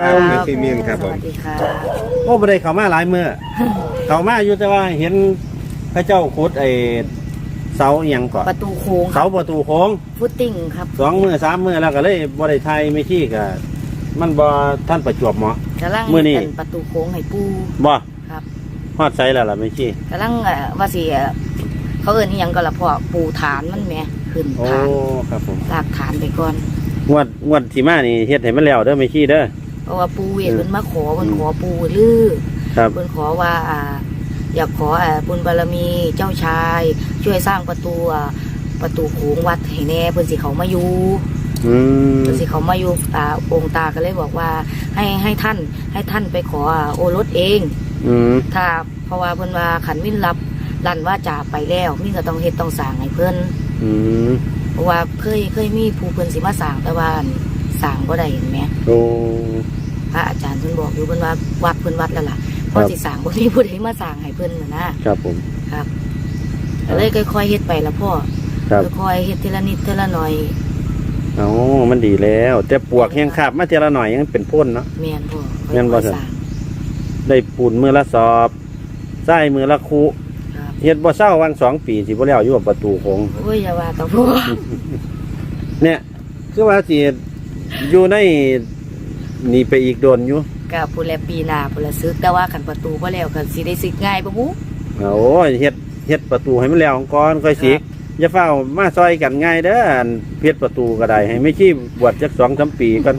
ครับแม่ชีเมียงครับสผมวัสดีค่ะโอ้บ่ได้เข้ามาหลายมื้อ เข้ามาอยู่แต่ว่าเห็นพระเจ้าขุดไอ้เสาอหยังก่อนประตูโค้งเสาประตูโค้งฟุตติ้งครับสองมื้อสามมื้อแล้วก็เลยบ่ได้ไทยไม่ขี้ก็มันบ่ท่านประจวบเหมาะ กำลังมื้อนี้ เป็นประตูโค้งให้ปูบ่ครับฮอดไสแล้วล่ะไม่ขี้กำลังเอ่อว่าสิเอ่อเขาเอิ้นอีหยังก็ละพ่อปูฐานมันแหมขึ้นโอ้ฐานครับผมลากฐานไปก่อนงวดงวดที่มานี่เฮ็ดให้มันแล้วเด้อไม่ขี้เด้อ เพราะว่าปูเวทอืมเพิ่นมาขอเพิ่นขอปูลือครับ เพิ่นขอว่าอ่า อยากขออ่าบุญบารมีเจ้าชาย ช่วยสร้างประตูอ่าประตูโค้งวัดให้แน่เพิ่นสิเขามาอยู่ อืมเพิ่นสิเขามาอยู่อ่าองค์ตาก็เลยบอกว่า ให้ให้ท่านให้ท่านไปขออ่าโอรสเอง อืม ถ้าเพราะว่าเพิ่นว่าขันมินรับลั่นว่าจ่าไปแล้วมินก็ต้องเฮ็ดต้องสร้างให้เพิ่นอืม เพราะว่าเคยเคยมีผู้เพิ่นสิมาสร้างแต่ว่า สร้างบ่ได้เห็นไหมโอ้พระอาจารย์เพิ่นบอกอยู่เพิ่นว่าวัดเพิ่นวัดแล้วล่ะพอสิสร้างบ่มีผู้ใดมาสร้างให้เพิ่นน่ะนะครับผม ครับก็เลยค่อยๆเฮ็ดไปละพ่อครับ ค่อยๆเฮ็ดทีละนิดทีละหน่อยเอ้ามันดีแล้ว แต่ปวกแห้งคาบมาเทีละหน่อยยังเป็นพ่นเนาะ แม่นพ่อแม่นบ่ค่อยซั่นๆสร้างได้ปูนมือละสอบใส่มือละคูครับเฮ็ดบ่เศร้าวังสองปีสิบ่แล้วอยู่กับประตูโค้งโอ้ยอย่าว่าแต่พ่อเนี่ย คือว่าสิ อยู่ในนี่ไปอีกโดนอยู่ก็ผู้แลปีหน้าผู้ละซึกแต่ว่าคันประตูบ่แล้วก็สิได้ซึกง่ายบ่บุโอ้ยเฮ็ดเฮ็ดประตูให้มันแล้วก่อนค่อยสิครับอย่าเฝ้ามาซอยกันง่ายเด้ออันเฮ็ดประตูก็ได้ให้ไม่ขี้บวชจัก2-3ปีก่อน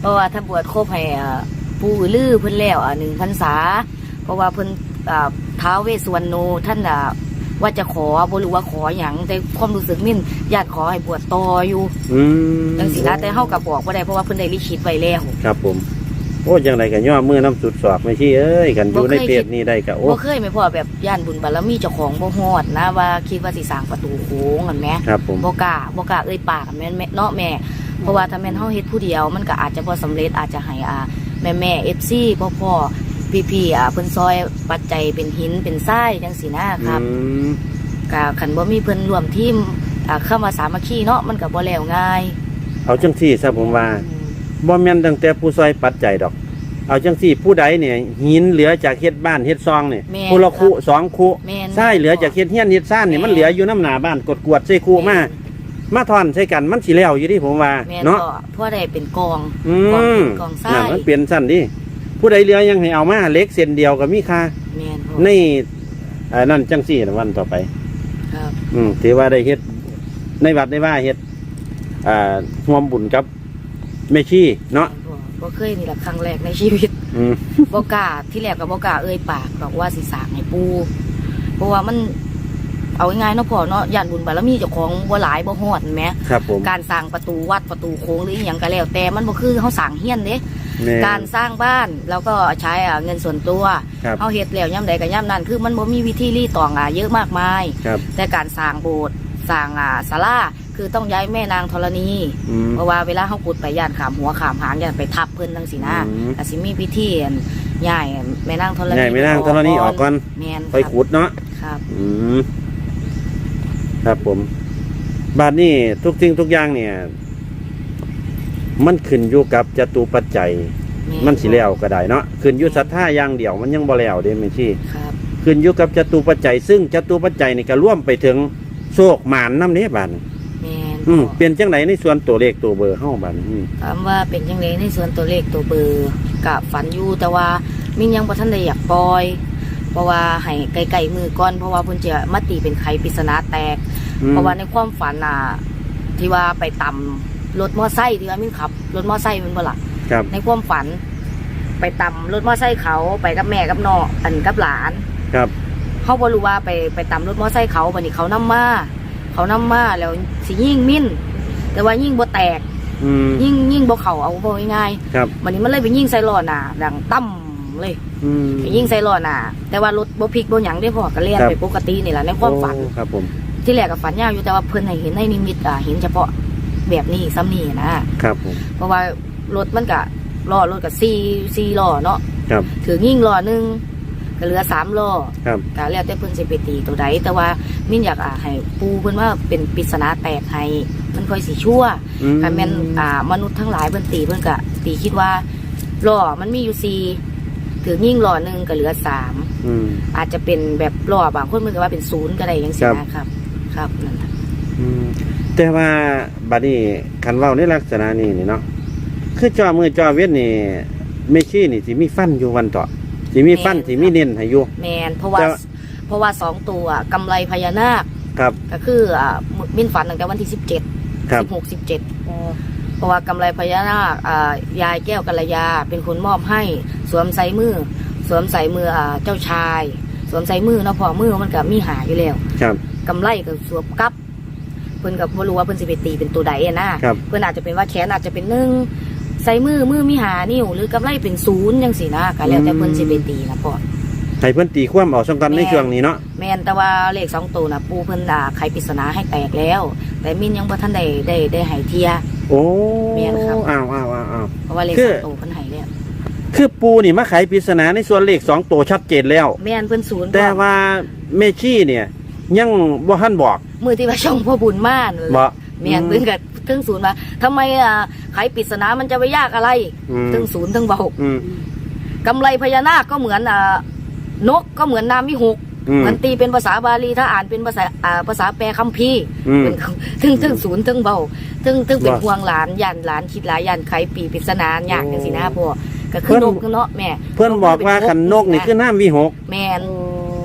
เพราะว่าถ้าบวชครบให้อ่าปู่ลือเพิ่นแล้วอะหนึ่งพรรษา เพราะว่าเพิ่นอ่าท้าวเวสสวรรณโนท่านอะ ว่าจะขอบ่รู้ว่าขอหยังแต่ความรู้สึกมิ่นญาติขอให้บวชต่ออยู่อืมจังสินะแต่เฮาก็บอกบ่ได้เพราะว่าเพิ่นได้ลิขิตไว้แล้วครับผม โอ้จังไดก็ย่อมือน้ำสุดสอกไม่ขี้เอ้ยกันอยู่ในเปรตนี่ได้ก็โอ้บ่เคยไหม่พอแบบย่านบุญบารมีเจ้าของบ่ฮอดนะว่าคิดว่าสิสร้างประตูโค้งกันแหมครับผมบ่กล้าบ่กล้าเอ่ยปากอะแม่นแม่เนาะแม่ เพราะว่าถ้าแม่นเฮาเฮ็ดผู้เดียว มันก็อาจจะบ่สำเร็จอาจจะให้อ่าแม่แม่ FC พ่อพ่อ พี่ๆอ่าเพิ่นซอยปัจจัยเป็นหินเป็นทรายจังซี่นะครับอืมก็คันบ่มีเพิ่นร่วมทีมอ่าเข้ามาสามัคคีเนาะมันก็บ่แล้วง่ายเอาจังซี่ซะผมว่าบ่แม่นตั้งแต่ผู้ซอยปัดใจดอก เอาจังสี่ผู้ใดเนี่ยหินเหลือจากเฮ็ดบ้านเฮ็ดซองเนี่ยแม่นผู้ละคุครับสองคุแม่นใช่เหลือจากเฮ็ดเฮียนเฮ็ดซ่านเนี่ยแม่นมันเหลืออยู่น้ำหนาบ้านกดกวดใส่คุมา มาทอนใส่กันมันสิแล้วอยู่ที่ผมว่าแม่นเนาะก็พ่อได้เป็นกอง อืกองมเป็นกองทรายนั่นมันเปลี่ยนสั้นดิ ผู้ใดเหลือยังให้เอามาเล็กเส้นเดียวก็มีค่าแม่นพ่อในอ่านั่นจังสี่นะวันต่อไป ครับอืมถือว่าได้เฮ็ดในวัดในว่าเฮ็ดอ่าร่วมบุญกับแม่ชีเนาะพ่อบ่เคยนี่ล่ะครั้งแรกในชีวิต อืม บกล้าที่แรกกับบกล้าเอ่ยปากบอกว่าสิสร้างให้ปูเพราะว่ามัน เอาง่ายๆเนาะพ่อเนาะย่านบุญบารมีเจ้าของบ่หลายบ่ฮอดแหมครับผมการสร้างประตูวัดประตูโค้งหรืออหยังก็แล้ว แต่มันบ่คือเฮาสร้างเฮียนเด้แม่การสร้างบ้านแล้วก็ใช้อ่าเงินส่วนตัวครับ เฮาเฮ็ดแล้วย่ำใดก็ย่ำนั้นคือมันบ่มีวิธีรีตองอะเยอะมากมาย ครับแต่การสร้างโบสถ์สร้างอ่าศาลาคือต้องย้ายแม่นางธรณี อืม เพราะว่าเวลาเฮาขุดไปย่านขามหัวขามหางย่านไปทับเพิ่นจังซี่นะอืม อาจสิมีพิธีอั่นย้ายแม่นางธรณีใหญ่ไม่นั่งเท่านี้ออกก่อนแม่นไปขุดเนาะครับ อืม ครับผม บาทนี้ทุกสิ่งทุกอย่างเนี่ย มันขึ้นอยู่กับจตุปัจจัยแมันสิแล้วก็ได้เนาะขึ้นอยู่ศรัทธาอย่างเดียวมันยังบ่แล้วเด้แม่ชีครับขึ้นอยู่กับจตุปัจจัย ซึ่งจตุปัจจัยนี่ก็ร่วมไปถึงโชคหมานน้ำเนี้บาดนี้แม่นอืมเปลี่ยนจังไหนในส่วนตัวเลขตัวเบอร์เฮาบาดนี้อืมถามว่าเป็นจังไดในส่วนตัวเลขตัวเบอร์กับฝันอยู่แต่ว่ามินยังบ่ทันได้อยากปล่อย เพราะว่าให้ไกลๆมือก่อน เพราะว่าเพิ่นจะมาตีเป็นไขปริศนาแตก อืม เพราะว่าในความฝันน่ะที่ว่าไปต่ำรถมอไซค์ที่ว่ามินขับ รถมอไซค์แมันบ่ล่ะ ครับ ในความฝัน ไปต่ำรถมอไซค์เขาไปกับแม่กับน้องอันกับหลาน ครับ เขาบ่รู้ว่าไปไปต่ำรถมอไซค์เขาบัดนี้เขานํมา เขานํมาแล้วสิยิงมิ้นแต่ว่ายิงบ่แตก อืมยิงยิงบ่เข้าเอาบ่ง่ายครับ ๆบัดนี้มันเลยไปยิงใส่ล้อหน้าดังตั้มเลย อืมไปยิงใส่ล้อหน้าแต่ว่ารถบ่พลิกบ่หยังได้พอก็เลียนครับไปปกตินี่แหละในความฝัน โอ้ครับผม ที่แรกก็ฝันยาวอยู่แต่ว่าเพิ่นให้เห็นในนิมิตอะเห็นเฉพาะแบบนี้ซ้ำนี่นะครับผม เพราะว่ารถมันก็ล้อรถก็4 4ล้อเนาะครับ ถือยิงล้อหนึงก็เหลือสามล้อครับ ก็แล้วแต่เพิ่นสิไปตีตัวใดแต่ว่ามินอยากอ่าให้ปูเพิ่นว่าเป็นปริศนาแตกให้มันค่อยสิชั่ว อืมคันแม่นอ่ามนุษย์ทั้งหลายเพิ่นตีเพิ่นก็ตีคิดว่าล้อมันมีอยู่สี่ ถือยิ่งล้อหนึ่งก็เหลือสามอืม อาจจะเป็นแบบล้อบางคนมันก็ว่าเป็นศูนย์ก็ได้ยังสิครับนะครับ ครับนั่นแหละอืมแต่ว่าบัดนี้คันเว้าในลักษณะนี้นี่เนาะคือจอมือจอเวทนี่ไม่ชี้นี่สิมีฟันอยู่วันต่อสิมีฟันสิมีเน้นให้อยู่ แมนเพราะว่าแต่เพราะว่าสองตัวกำไรพญานาคครับ ก็คืออ่ามิ้นฝันตั้งแต่วันที่สิบเจ็ดครับ สิบหกสิบเจ็ดเพราะว่ากำไรพญานาคอ่ายายแก้วกัลยาเป็นคนมอบให้สวมใส่มือ สวมใส่มืออ่าเจ้าชาย สวมใส่มือเนาะพอมือมันก็มีหาอยู่แล้วครับกำไรก็สวมกับเพิ่นกับบ่รู้ว่าเพิ่นสิไปตีเป็นตัวใดอะนะครับเพิ่นอาจจะเป็นว่าแขนอาจจะเป็นหนึ่งใส่มือมือมีหานิ้วหรือกำไรเป็นศูนย์จังซี่นะก็แล้วแต่เพิ่นสิไปตีนะพ่อให้เพิ่นตีความเอาสำคัญในแม่ช่วงนี้เนาะแม่นแต่ว่าเลขสองตัวนะปูเพิ่นอ่าไขปริศนาให้แตกแล้ว แต่มินยังบ่ทันได้ได้ได้ให้เทีย โอ้แม่นครับอ้าวอ้าวอ้าวอ้าวเพราะว่าเลขคืสอองตัวเพิ่นให้แล้ว คือปูนี่มาไขปริศนาในส่วนเลขสองตัวชัดเจนแล้ว แม่นเพิ่นศูนย์แต่ว่าเมชี่เนี่ย ยังบ่ทันบอกมือที่ว่าช่องพ่อบุญมานั่นแหละบ่ แม่นเพิ่นก็ถึงศูนย์ว่าทำไมอ่าไขปริศนามันจะไปยากอะไรอืมถึงศูนย์ถึงเบาอืมกำไรพญานาคก็เหมือนอ่านกก็เหมือนนามวิหกอืม มันตีเป็นภาษาบาลีถ้าอ่านเป็นภาษาอ่าภาษาแปลคัมภีร์อืมเป็นถึงถึงศูนย์ถึงเบาถึงถึงเป็นว่าห่วงหลานยันหลานคิดหลายยันไขปีปริศนาอยากจังสินะพ่อ ก็คืเพิ่อนนกเนาะแม่เพิ่นบอกว่าคันนกนี่คือน้ำวิหกแม่น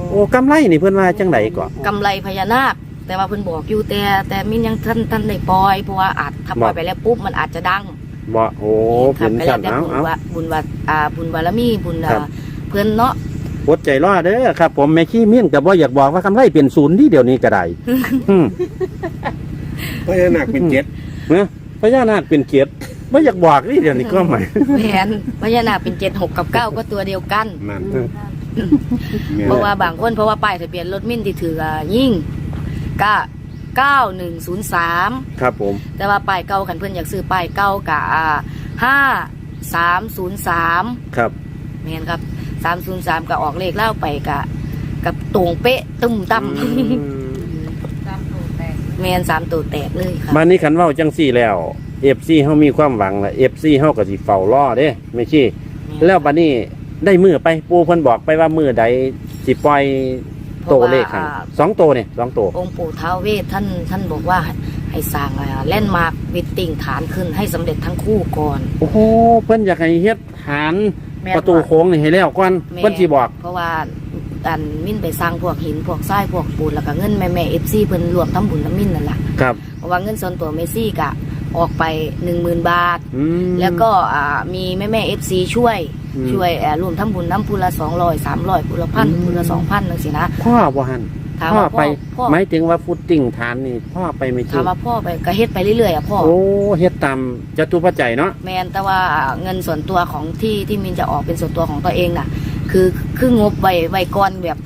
โอ้กำไรนี่เพิ่นว่าจังไดก่อนกำไรพญานาคแต่ว่าเพิ่นบอกอยู่แต่แต่มินยังท่านท่านได้ปล่อยเพราะว่าอาจถ้าปล่อยไปแล้วปุ๊บมันอาจจะดังบ่โอ้ครัเป็นก็สั่แล้วแต่นเอาบุญเอาว่าบุญว่าอ่าบุญบารมีบุญอ่าครับเพิ่นเนาะอดใจรอเด้อครับ ผมแม่ขี้เมี่ยนก็บ่อยากบอกว่ากำไรเป็นศูนย์ที่เดี๋ยวนี้ก็ได้อืมพญานาคเป็นเจ็ดเนะพญานาคเป็นเกีย รติบ่อยากบอกนี่เดี๋ยวนี้ก็หมายแม่นพญานาคเป็นเจ็ดหกกับเก้าก็ตัวเดียวกัน นั่นเพราะว่าบางคนเพราะว่าป้ายทะเบียนรถมิ่นที่ถืออ่ายิ่งก็เก้าหนึ่งศูนย์สามครับผม แต่ว่าป้ายเก่าคันเพื่อนอยากซื้อป้ายเก่ากะห้าสามศูนย์สามครับแม่นครับสามศูนย์สามก็ออกเลขเล่าไปกะ กับตรงเป๊ะตึมตั้มอืมแมนสามตัวแตกเลยครับมานี่คันเว้าจังซี่แล้ว FC เฮามีความหวังแล้ว FC เฮาก็สิเฝ้ารอเด้แม่ขี้แล้วบัดนี้ได้มือไปปูเพิ่นบอกไปว่ามือใดสิปล่อยโตเลขให้สองโตเนี่ยสองโตองค์ปู่ท้าวเวทท่านท่านบอกว่าให้สร้างแล่นมาร์กวิตติ้งฐานขึ้นให้สำเร็จทั้งคู่ก่อน โอ้โหเพิ่นอยากให้เฮ็ดฐานแม่นประตูว่าโค้งนี่ให้แล้วก่อนแม่เพิ่นสิบอก เพราะว่าอันมิ้นไปสร้างพวกหินพวกทรายพวกปูนแล้วก็เงินแม่แม่เอฟซีเพิ่นรวมทั้งบุญทั้งมิ้นนั่นแหละครับเพราะว่าเงินส่วนตัวเมซี่กะ ออกไปหนึ่งหมื่นบาท อืม แล้วก็อ่ามีแม่แม่เอฟซีช่วยอืม ช่วยเอ่อรวมทั้งบุญน้ำพูละสองร้อยสามร้อยพูละพันอืมพูละสองพันนั่นสินะ พ่อบ่หันถามพ่อว่าไปพ่อพ่อหมายถึงว่าฟุตติ้งฐานนี่พ่อไปไม่ถาถึมงว่าพ่อไปก็เฮ็ดไปเรื่อยๆอะพ่อ โอ้เฮ็ดตามจตุปัจจัยเนาะ แมนแต่ว่าเงินส่วนตัวของที่ที่มินจะออกเป็นส่วนตัวของตัวเองน่ะ คือคืองบไว้ไว้ก่อนแบบ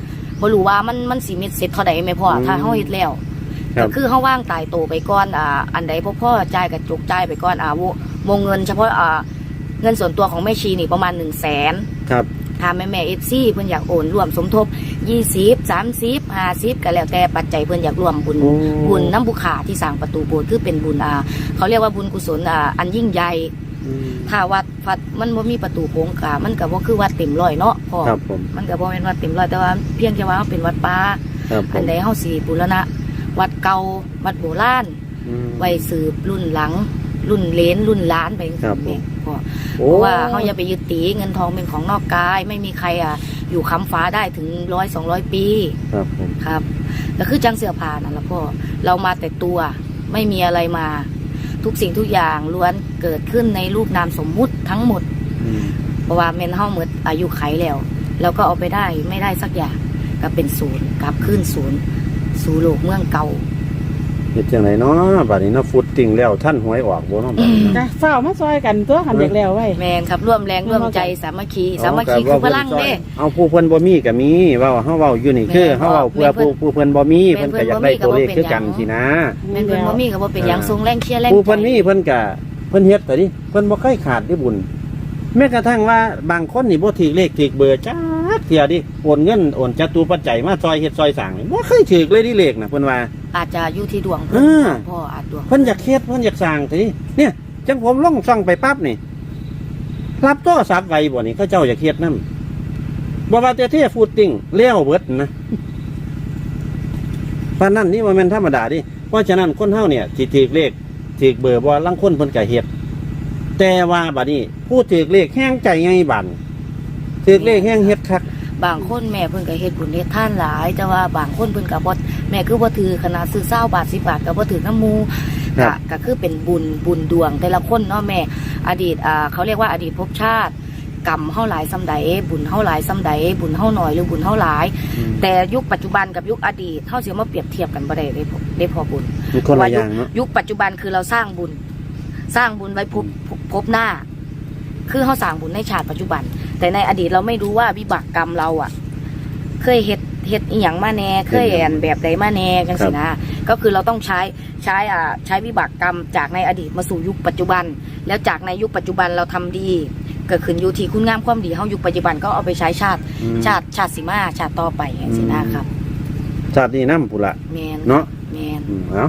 บ่รู้ว่ามันมันสิมีเสร็จเท่าใดไหมพ่อถ้าเฮาเฮ็ดแล้วครั ก็บคือเฮาว่างตายโตวไปก่อนอ่าอันใดพ่อพ่อจ่ายกับจุกจ่ายไปก่อนอ่าววงเงินเฉพาะอ่าเงินส่วนตัวของแม่ชีนี่ประมาณ1 0 0 0 0แสนครับถ้าแม่แม่เอฟซีเพิ่นอยากโอนร่วมสมทบ20 30 50ก็แล้วแต่ปัจจัยเพิ่นอยากร่วมบุญโอ้บุญน้ำบุขาที่สร้างประตูโบสถ์คือเป็นบุญอ่าเขาเรียกว่าบุญกุศลอ่าอันยิ่งใหญ่อืมถ้าวัดวัดมันบ่มีประตูโค้งกามันก็บ่คือวัดเต็มร้อยเนาะพ่อครับผมมันก็บ่แม่นวัดเต็มร้อยแต่ว่าเพียงแค่ว่ามันเป็นวัดป่าครับผอัมนใดเฮาสิบูรณะ วัดเก่าวัดโบราณอืมไว้สืบรุ่นหลัง รุ่นเหลนรุ่นหล้านไปจังครับซี่แม่พ่อโอ้เพราะว่าเขาอย่าไปยึดตีเงินทองเป็นของนอกกาย ไม่มีใครอะอยู่ค้ำฟ้าได้ถึงร้อยสองร้อยปีครับผมครับก็คือจังเสื้อผ้านั่นแหละพ่อเรามาแต่ตัวไม่มีอะไรมา ทุกสิ่งทุกอย่างล้วนเกิดขึ้นในรูปนามสมมุติทั้งหมดอืมเพราะว่าเมนเฮาหมดอายุไขแล้ว แล้วก็เอาไปได้ไม่ได้สักอย่างก็เป็นศูนย์กลับขึ้นศูนย์ สู่โลกเมืองเก่าเฮ็ดจังไดเนาะบัดนี้เนาะฟุตติ้งแล้วท่านหวยออกบ่เนาะบัดนี้เนาะจ้ะเฝ้ามาซอยกันตัวขันเด็กแล้วไว้ แมนครับร่วมแรงร่วมใจสามัคคีสามัคคีคือพลังเด้ เอาผู้เพิ่นบ่มีก็มีเว้าเฮาเว้าอยู่นี่คือเฮาเว้าเพื่อผู้ผู้เพิ่นบ่มีแม่เพิ่นนก็อยากได้ตัวเลขเพิ่นบ่มีก็บ่เป็นคือกันหยังสินะ แมนเพิ่นบ่มีก็บ่เป็นหยังทรงแรงเชียร์แรงผู้ใจเพิ่นมีเพิ่นก็เพิ่นเฮ็ดแต่ดิเพิ่นบ่เคยขาดที่บุญ แม้กระทั่งว่าบางคนนี่บ่ถูกเลขถูกเบอร์จั กเที่ยดิโอนเงินโอนจตุปัจจัยมาซอยเฮ็ดซอยสร้างนี่บ่เคยถูกเลยดิเลขน่ะเพิ่นว่า อาจจะอยู่ที่ดวงเอเพิ่นอพ่ออาจดวงเพิ่นอยากเฮ็ดเพิ่นอยากสร้างแต่ดิเนี่ยจังผมลงช่องไปปั๊บนี่ รับโทรศัพท์ไว้บ่นี่เขาเจ้าอยากเฮ็ดนำบ่ว่าแต่เทฟูดติ้งเลี้ยวเบิดนะปานนั้นนี่บ่แม่นธรรมดาดิเพราะฉะนั้นคนเฮาเนี่ยสิถือเลขถือเบอร์บ่ลางคนเพิ่นก็เฮ็ดแต่ว่าบัดนี้ผู้ถือเลขแห้งใจไงบัด ถือเลขแห้งเฮ็ดคัก บางคนแม่เพิ่นก็เฮ็ดบุญเฮ็ดทานหลาย แต่ว่าบางคนเพิ่นก็บ่แม่คือบ่ถือขนาดซื้อ20บาท10บาทก็บ่ถือน้ำหมู่ครัก็บก็คือเป็นบุญบุญดวงแต่ละคนเนาะแม่ อดีตอ่าเขาเรียกว่าอดีตภพชาติ กรรมเฮาหลายซำใด บุญเฮาหลายซำใด บุญเฮาน้อยหรือบุญเฮาหลาย แต่ยุคปัจจุบันกับยุคอดีตเฮาสิมาเปรียบเทียบกันบ่ได้ได้พอได้พอบุญ มีคนละอย่างเนาะ ยุคปัจจุบันคือเราสร้างบุญ สร้างบุญไว้พบพบพบหน้า คือเขาสร้างบุญในชาติปัจจุบัน แต่ในอดีตเราไม่รู้ว่าวิบากกรรมเราอะ เคยเฮ็ดเฮ็ดอีหยังมาแน่เคยแอนแบบใดมาแน่กันสินะก็คือเราต้องใช้ใช้อ่าใช้วิบากกรรมจากในอดีตมาสู่ยุคปัจจุบัน แล้วจากในยุคปัจจุบันเราทำดีเกิดขึ้นอยู่ที่คุณงามความดีเฮายุคปัจจุบันก็เอาไปใช้ชาติอืมชาติชาติสิมาชาติต่อไปอย่างสินะครับชาตินี้นำพุ่นละแมนเนาะแมนอืมเอา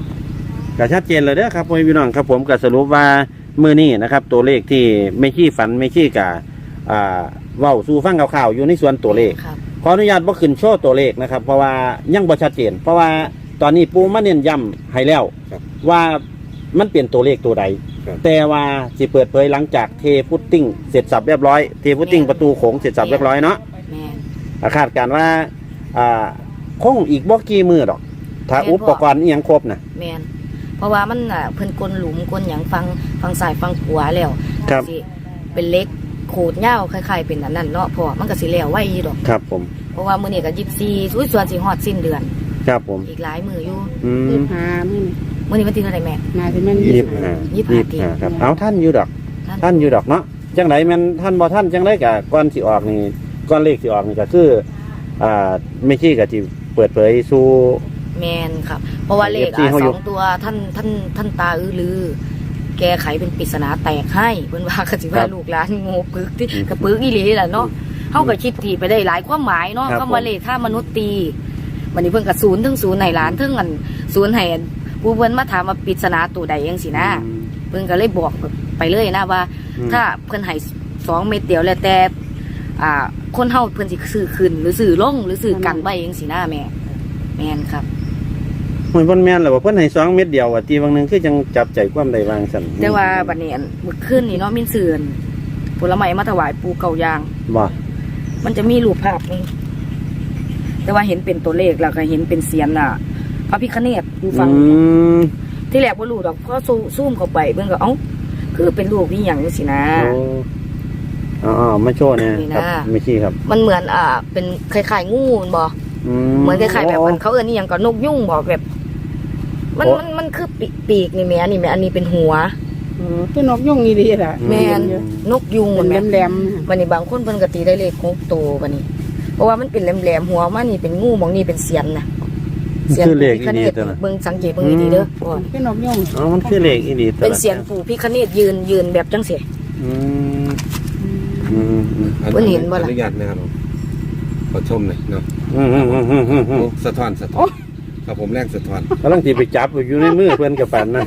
ก็ชัดเจนเลยเด้อครับพ่อพี่น้องครับผมก็สรุปว่า มือนี้นะครับ ตัวเลขที่ไม่ขี้ฝันไม่ขี้กะอ่าเว้าสู่ฟังข่าวๆอยู่ในส่วนตัวเลข ครับ ขออนุญาตบ่ขึ้นโชว์ตัวเลขนะครับ เพราะว่ายังบ่ชัดเจน เพราะว่าตอนนี้ปูมาเน้นย้ำให้แล้ว ครับว่ามันเปลี่ยนตัวเลขตัวใด ครับ แต่ว่าสิเปิดเผยหลังจากเทพุตติ้งเสร็จสับเรียบร้อยเทพุตติ้งประตูโขงเสร็จสับเรียบร้อยเนาะ แมนอาคาดการณ์ว่าอ่า คงอีกบ่กี่มือดอก ถ้าแม่นบ่ อุปกรณ์อีหยังครบนะแมนเพ ราะว่ามันอะเพิ่นกลหลุมกลหยังฟังฟังสายฟังขวาแล้วครับ สิเป็นเล็กโขดเหย้าคล้ายๆเป็นอันนั้นเนาะเพราะว่ามันก็สิแล้วไว้อยู่ดอก ครับผม เพราะว่ามื้อนี้ก็24สุยส่วนสิฮอดสิ้นเดือน ครับผม อีกหลายมื้ออยู่อืยี่มหามื้อนี่มื้อนี้วันที่เท่าไหร่แม่น่าจะแม่นยี่ยี่สิบห้ายี่ยี่สิสิบบห้าห้าครับ เอาท่านอยู่ดอกท่านท่านอยู่ดอกเนาะ จังไรแมันท่านบ่ท่านจังไรกะก้อนสิออกนี่ก้อนเลขสิออกนี่ก็คือ อ่าไม่ขี้กับที่เปิดเผยสู่แมนครับ เพราะว่าเลข FC อะเขาสอยู่องตัวท่านท่านท่านตาอื้อลือ แก้ไขเป็นปริศนาแตกให้เพิ่นว่าก็สิว่าลูกหลานโง่ปึกที่กระปึกอีหลีแหละเนาะเฮาก็คิดตีไปได้หลายความหมายเนาะครับคำว่าเลขถ้ามนุษย์ตีวันนี้เพิ่นก็ศูนย์ถึงศูนย์ให้หลานถึงอันศูนย์ให้อันผู้เพิ่นมาถามว่าปริศนาตัวใดจังซี่นะอืมเพิ่นก็เลยบอกไปเลยนะว่าอืมถ้าเพิ่นให้สองเม็ดเดียวแล้วแต่อ่าคนเฮาเพิ่นสิซื้อขึ้นหรือซื้อลงหรือซื้อกันไว้จังซี่นะแม่แม่นครับ มันเพิ่นแม่นแล้วว่าเพิ่นให้สองเม็ดเดียวอะตีบางหนึงคือจังจับใจความได้วางซั่นแต่ว่าบัดนี้อันมื้อคืนนี่เนาะมินเสือนผลไม้มาถวายปู่เก่ายาง บ่มันจะมีรูปภาพนี้แต่ว่าเห็นเป็นตัวเลขแล้วก็เห็นเป็นเสียนอะ พระพิคเนตอยู่ฝั่ง อืมที่แรกบ่รู้ดอกพอซูซูมเข้าไปเบิ่งก็เอ้าคือเป็นรูปอีหยังจังซี่นะ โอ้อ๋อๆมาโชว์เนี่ยนี่ครับนะไม่ขี้ครับ มันเหมือนอ่าเป็นคล้ายๆงูแม่นบ่อืเหมือนคล้ายๆแบบมันเขาเอิ้นอีหยังก็นกยุ่งบ่แบบ มันมันมันคือปีปีกนี่แม่อันนี้แม่อันนี้เป็นหัวเออคือนกยุ่งนี่ดีล่ะแม่นนกยุงเป็นแม่นแหลมๆวันนี้บางคนเพิ่นก็ตีได้เลขหกตัววันนี้ เพราะว่ามันเป็นแหลมๆหัวมันนี่เป็นงูหมองนี่เป็นเสียนนะเสียนคือเลขปู่อีพิคนี่เนตตัวน่ะเบิ่งสังเกตเบิ่งดีๆเด้อพ่อคือนกยุ่งอ๋อมันคือเลขอีนี่ตัวเป็นเสียนปู่พิคเนตยืนยืนแบบจังซี่อืมอืมอืมเพิ่นเห็นบ่ล่ะอนุญาตนะครับผมขอชมหน่อยเนาะอืมอืมอืมอืมอืมอืมโอ้สะท้อนสะท้อน ครับผมแรงสะท้อนกำลังสิไปจับอยู่ในมือเพื่อนกับปันนะ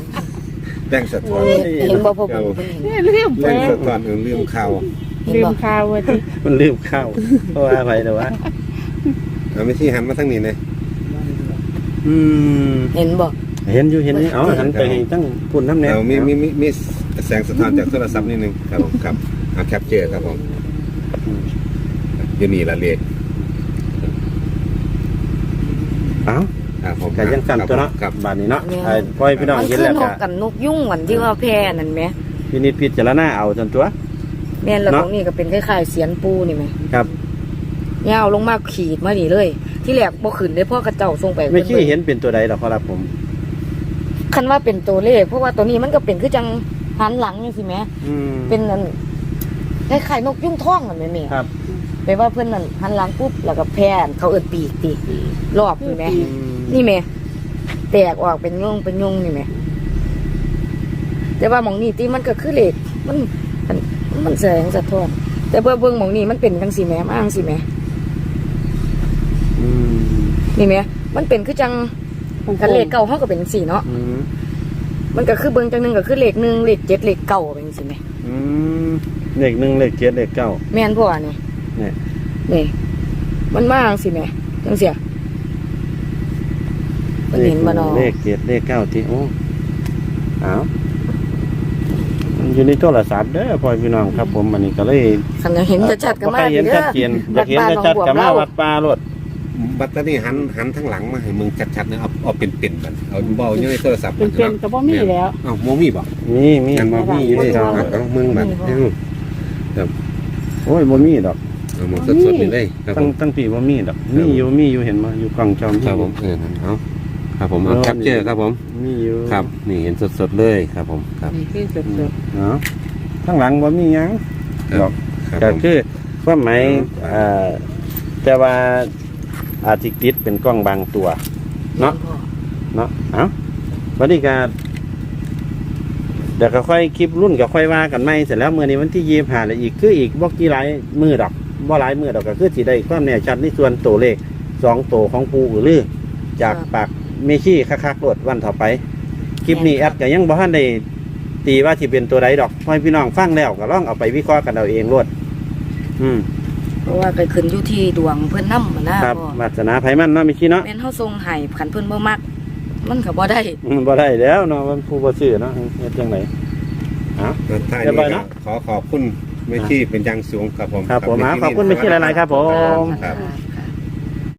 แรงสะท้อนเห็นบ่พ่อปู่เพิ่นเห็นเรื่องแรงสะท้อนเออเรื่องข่าวเห็นลืบ่มข่าวว่าที่มันลืมเข้าเพราะว่าอะไรแต่ว่า เอาไม่ที่หันมาทั้งนี้เลยอืม เห็นบ่ เห็นอยู่เห็นอยู่เอาหันไปให้ตั้งปุ่นน้ำแนวเอามีมีมีมีแสงสะท้อนจากโทรศัพท์นิดนึงครับผมครับเอาแคปเจอร์ครับผมอยู่นี่ละเลขเอา ครับผมแต่ยังสั่นตัวเนาะครับบานนี้เนาะแม่น ไอ้พ่อยพี่น้องมันเห็นคือแล้วนก็กกันนกยุ่งเหมือนที่ว่าแพร่นั่นแหมพินิจพิจารณาเอาจนตัว แม่นแล้วเนาะ ตรงนี้ก็เป็นคล้ายๆเสียนปูนี่แหมครับยาวลงมาขีดมานี่เลย ที่แรกบ่ขึ้นเลยพ่อกระเจ้าส่งไปไม่พิ่ชี้บิ่งเห็นเป็นตัวใดหรอกครับผมคันว่าเป็นตัวเลข เพราะว่าตัวนี้มันก็เป็นคือจังหันหลังจังซี่แหมอืมเป็นนั่นคล้ายๆนกยุ่งท่องนั่นแหม่แม่ครับไปว่าเพิ่นนั่นหันหลังปุ๊บแล้วก็แพนเขาเอิ้นปีกติรอบนี่แหมอืม นี่แหม่แตกออกเป็นยงเป็นยงนี่แหมแต่ว่าหมองนี่ติมันก็คือเลขมันมันมันแสงสะท้อนแต่เบิ่งเบิ่งหมองนี่มันเป็นจังซี่แหมมาจังซี่แหมอืมนี่แหมมันเป็นคือจังกันเลขเก่าเฮาก็เป็นจังซี่เนาะอืมมันก็คือเบิ่งจังหนึงก็คือเลขหนึ่งเลขเจ็ดเลขเก้าเป็นจังซี่แหมอืมเลขหนึ่งเลขเจ็ดเลขเก้าแม่นพ่อนี่เนี่ยนี่มันมาจังสิแหม่จังเสีย มันเห็นบ่เนาะเลขเจ็ดเลขเก้าที่โอ้อ้าวมันอยู่ในโทรศัพท์เด้อพ่อพี่น้องครับผมอันนี้ก็เลยคันอยากเห็นชัดๆก็บ่มาค่อยเห็นชัดเจนอยากเห็นชัดๆก็มาวัดป่ารถบัตรนี้หันหันทั้งหลังมาให้มึงชัดๆนะเอาเอาเป็นๆมันเอาเบาอยู่ในโทรศัพท์เป็นเป็นกับบ่มีแล้ว เอ้าโมมีบ่มีมีงั้นบ่มีอยู่ในเอาเนาะเอามึงบัตรเอ้าโอ้ยบ่มีดอกเอาหมดสดๆนี่เลยครับผตั้งมตั้งปีบ่มีดอกมีอยู่มีอยู่เห็นบ่อยู่กล่องจอมครับผมเออนั่นเอา ครับผมเอาแคปเจอร์ครับผมมีอยู่ครับ นี่เห็นสดๆเลยครับผมครับนี่คือสดเนาะข้างหลังบ่มีหยังครับดอกครับก็ผม คือความหมายเอ่อแต่ว่าอาจสิติดเป็นกล้องบางตัวเนาะ เนาะเอ้าวันนี้ก็เดี๋ยวก็ค่อยคลิปรุ่นก็ค่อยว่ากันใหม่เสร็จแล้วมื้อนี้วันที่ยี่ห้าแล้วอีกคืออีกบ่กี่หลายมือดอกบ่หลายมือดอกก็คือสิได้ความแน่ชัดในส่วนตัวเลขสองตัวของปูอือลือจากปาก เมชี่คักๆโลดวันต่อไป คลิปนี้แอดก็ยังบ่ทันได้ตีว่าสิเป็นตัวใดดอกพ่อให้พี่น้องฟังแล้วก็ลองเอาไปวิเคราะห์กันเอาเองโลดอืมเพราะว่าไปขึ้นอยู่ที่ดวงเพิ่นนำมานะครับพ่อวาสนาไผมันเนาะเมชี่เนาะแม่นเฮาทรงให้คันเพิ่นบ่มัก มันก็บ่ได้ อืมบ่ได้แล้วเนาะมันผู้บ่ซื้อเนาะเฮ็ดจังไดเอ้าท้ายเรียบร้อยนี้เนอะ ขอขอบคุณเมชี่เป็นอย่างสูงครับผม ครับผมกัขอบคุณเมชี่หลายๆครับผม ครับครับ